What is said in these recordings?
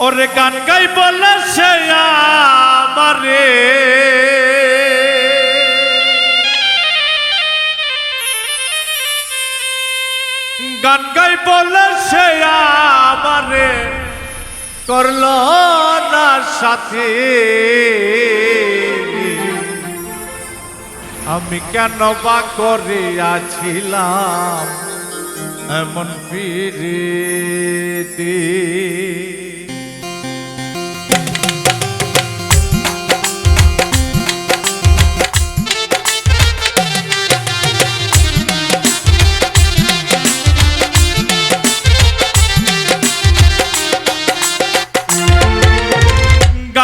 ওরে গান গাই বলে সে আমারে। গান গাই বলে সে আমারে। করল না সাথে। আমি কেন বা করিয়াছিলাম এমন ফিরিতে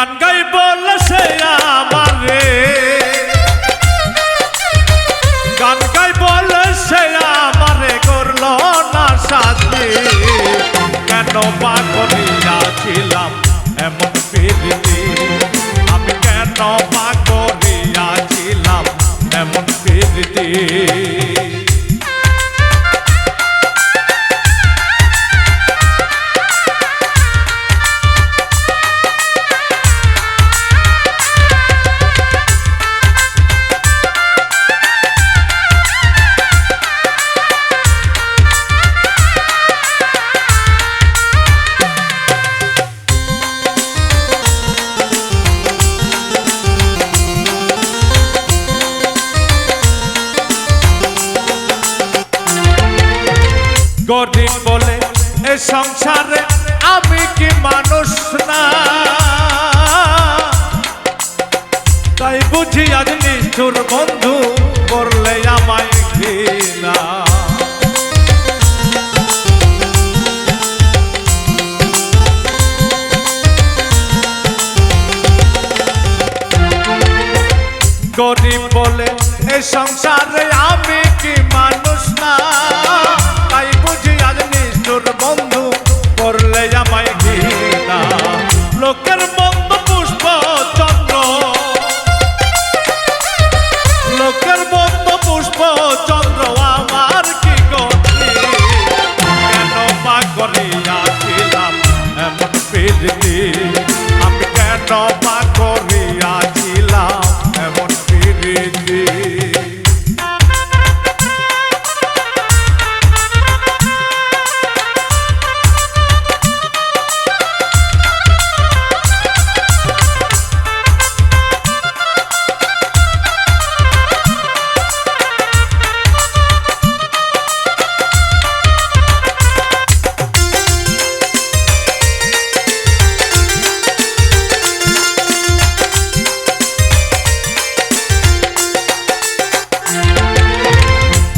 গান গাই বলে সে আমারে। গান গাই বলে সে আমারে করল না সাথে। কেন পা করিয়াছিলাম এমন ফিরতি? আমি কেন পা করিয়াছিলাম এমন ফিরতি? গরিব বলে, এ সংসারে আমি কি মানুষ না? তাই বুঝি আজ নিষ্ঠুর বন্ধু করলে আমায় ঘৃণা। গরিব বলে, এ সংসারে আমি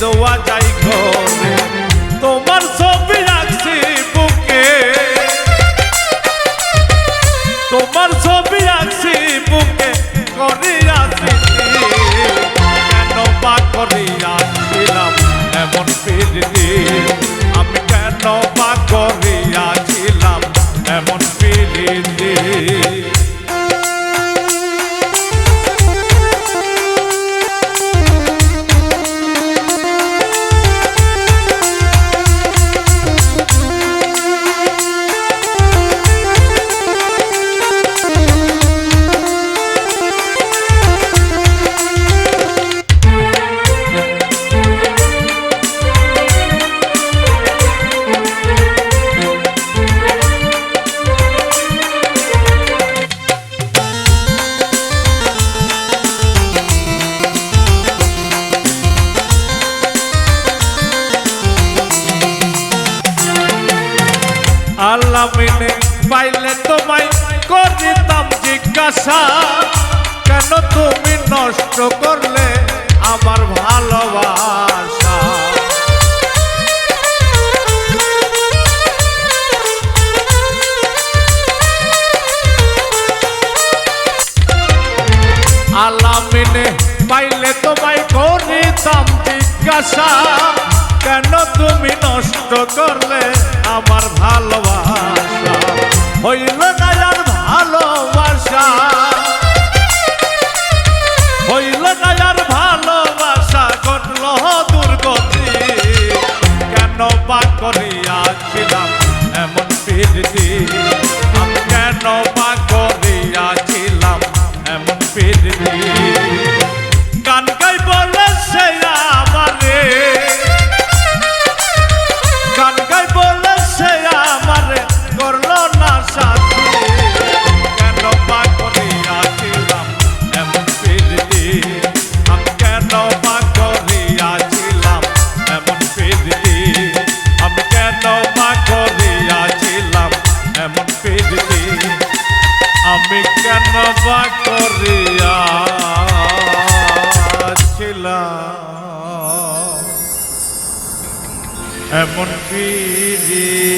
দোয়া যাই করে আল্লাহ মেনে পাইলে তোমায় করিতাম জিজ্ঞাসা। কেন তুমি নষ্ট করলে আমার ভালোবাসা? আল্লাহ মেনে পাইলে তোমায় করিতাম জিজ্ঞাসা। করিয়াছিলাম এমন পিড়ি